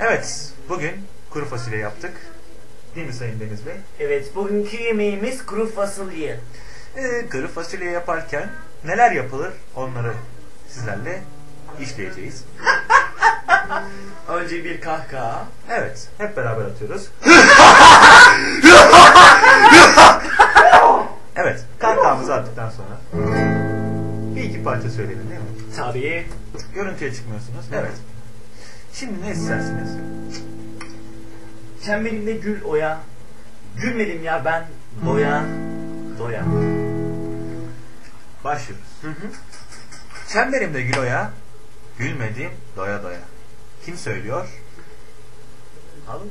Evet, bugün kuru fasulye yaptık. Değil mi Sayın Deniz Bey? Evet, bugünkü yemeğimiz kuru fasulye. Ee, kuru fasulye yaparken neler yapılır onları sizlerle işleyeceğiz. Önce bir kahkaha. Evet, hep beraber atıyoruz. evet, kahkahamızı attıktan sonra bir iki parça söyleyelim değil mi? Tabii. Görüntüye çıkmıyorsunuz. Evet. Şimdi ne istersiniz? Çemberimde gül oya. Gülmedim ya ben doya doya. Başlıyoruz. Çemberimde gül oya, gülmedim doya doya. Kim söylüyor? Alın.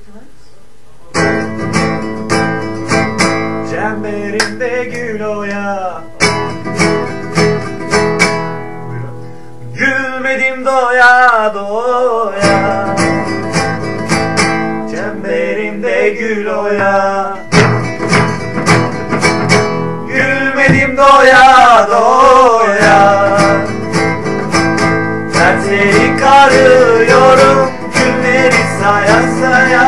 Çemberimde gül oya. Gülmedim doya doya. Gül oya. Gülmedim doya doya. Dertleri karıyorum Günleri saya saya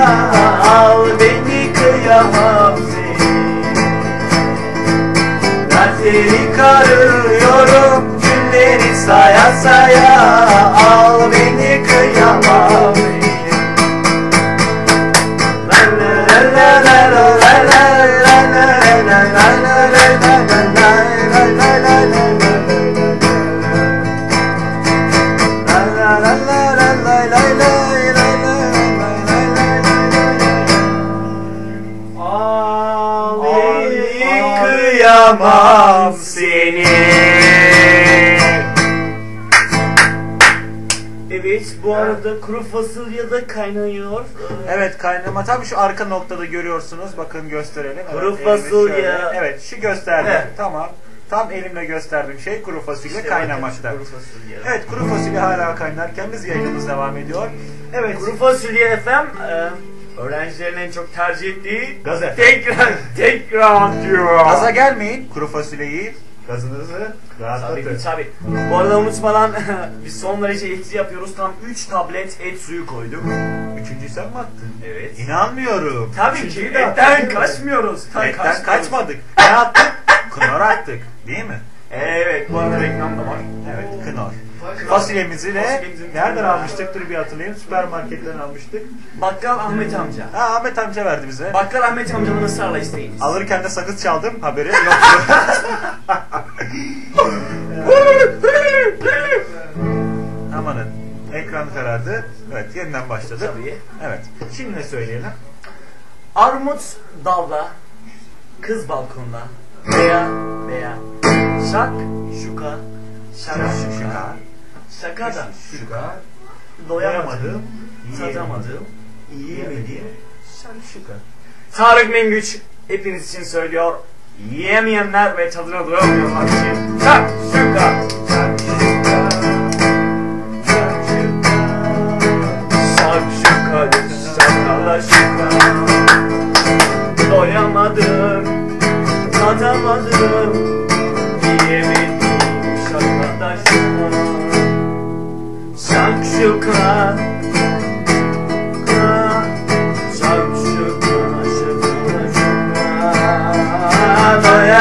Al beni kıyamam seni Dertleri karıyorum Günleri saya saya kuru fasulye de kaynıyor. Evet kaynama tam şu arka noktada görüyorsunuz. Bakın gösterelim. Evet, Kuru elimiz fasulye. Evet şu gösterdim. Tamam. Tam elimle gösterdiğim şey kuru fasulye İşte kaynamakta. Kuru fasulye. Evet kuru fasulye hala kaynarken biz yayınımız devam ediyor. Evet. Kuru fasulye FM e, öğrencilerin en çok tercih ettiği Gaz tekrar tekrar diyor. Gaza gelmeyin. Kuru fasulyeyi gazınızı rahatlatın. tabii. Bu arada unutmadan biz son derece etli yapıyoruz. Tam 3 tablet et suyu koyduk. Üçüncüyü sen mi attın? Evet. İnanmıyorum. Tabii Üçüncüyü ki etten kaçmıyoruz. Etten kaçmıyoruz. kaçmadık. Ne attık? Kınor attık. Değil mi? Evet bu arada reklam da var. Evet kınor. Fasulyemizi de nereden almıştık? Dur bir hatırlayayım. Süpermarketten almıştık. Bakkal Ahmet amca. Ha Ahmet amca verdi bize. Bakkal Ahmet amcanın ısrarla isteyiniz. Alırken de sakız çaldım. Haberi yoktu. Amanın. Ekran karardı. Evet yeniden başladı. Tabii. Evet. Şimdi ne söyleyelim? Armut dalda, kız balkonda, veya veya şak şuka, şaka şuka, şaka da. Şuka, doyamadım, tadamadım, yiyemedim, Şakşuka. Tarık Mengüç hepiniz için söylüyor. Yiyemeyenler ve tadına doyamayanlar için. Şuka, şak şuka,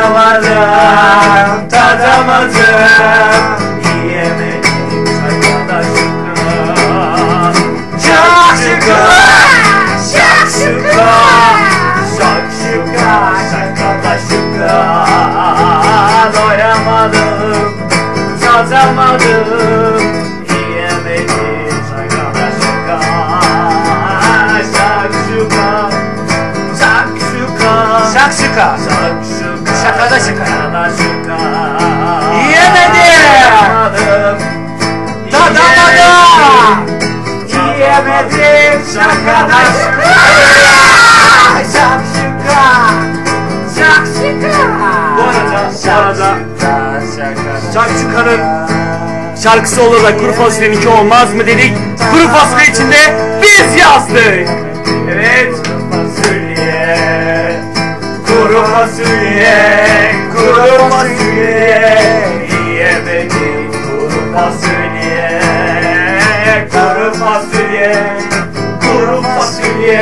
Tadamadım, tadamadım Doyamadım, tadamadım şaka. Şaka da şaka. Yiyemedim. Tadamadım. Yiyemedim şaka da şaka. Şak şaka. Şak şaka. Bu arada, bu arada Şak şakanın şarkısı olarak kuru fasulyeninki olmaz mı dedik. Kuru fasulye içinde biz yazdık. Evet. Kuru fasulye, kuru fasulye Niye kuru fasulye Kuru fasulye, kuru fasulye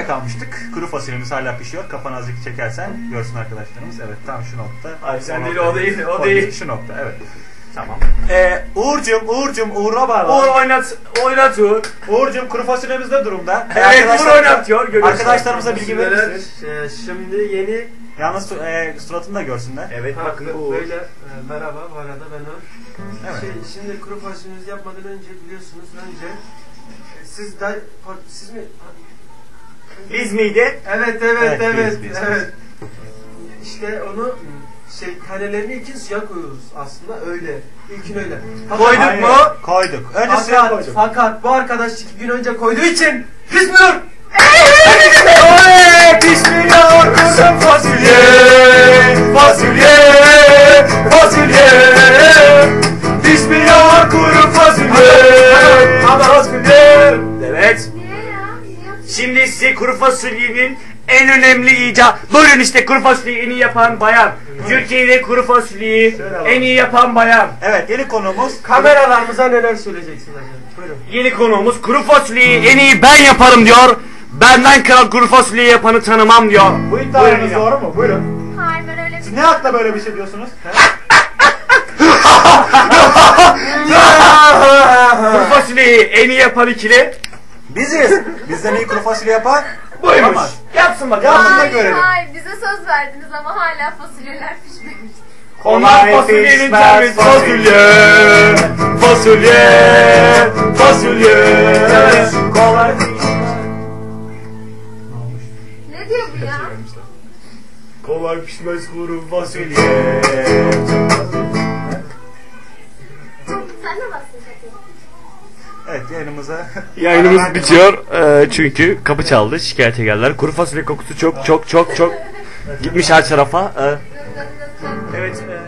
Nerede kalmıştık? Kuru fasulyemiz hala pişiyor. Kafanı azıcık çekersen görsün arkadaşlarımız. Evet tam şu nokta. Hayır, sen O değil, nokta o değil, o değil. Şu nokta evet. Tamam. Ee, Uğur'cum, Uğur'cum, Uğur'a Uğur bağlı. oynat, oynat Uğur. Uğur'cum kuru fasulyemiz ne durumda? Evet, Uğur oynatıyor, görüyorsun. Arkadaşlarımıza bilgi verir misiniz? e, şimdi yeni Yalnız e, suratını da görsünler. Evet Ha, bakın bö- Uğur. böyle e, merhaba bu arada ben Uğur. Evet. Şey, şimdi kuru fasulyemizi yapmadan önce biliyorsunuz önce e, siz par- siz mi? Biz miydi? Evet evet Evet, evet biz, biz, evet. İşte onu şey tanelerini ilkin suya koyuyoruz aslında öyle. İlkin öyle. Fakat- Koyduk Hayır, mu? Koyduk. Önce suya Fakat, koyduk. fakat bu arkadaş iki gün önce koyduğu için pişmiyor. Oley! Pişmiyor fasulye! Fasulye! Kuru fasulyenin en önemli icat. Buyurun işte kuru fasulyeyi en iyi yapan bayan. Türkiye'de kuru fasulyeyi en iyi yapan bayan. Evet yeni konuğumuz Kameralarımıza neler söyleyeceksiniz? Buyurun. Yeni konuğumuz kuru fasulyeyi en iyi ben yaparım diyor. Benden kral kuru fasulyeyi yapanı tanımam diyor. Bu Buyurun iddianız ya. doğru mu? Buyurun. Hayır ben öyle bir Ne hakla böyle bir şey diyorsunuz? Kuru fasulyeyi en iyi yapan ikili Biziz. Bizden iyi kuru fasulye yapar. buymuş. Yapamaz. Yapsın bakalım. Yapsın da Hayır, görelim. hayır bize söz verdiniz ama hala fasulyeler pişmemiş. Onlar fasulyenin pişmez terbiyesi. Fasulye, fasulye, fasulye. Kolay Ne diyor bu ya? Kolay pişmez kuru fasulye. Evet yayınımıza Yayınımız bitiyor Ee, çünkü kapı çaldı şikayete geldiler. Kuru fasulye kokusu çok çok çok çok gitmiş her tarafa. Ee, evet. e,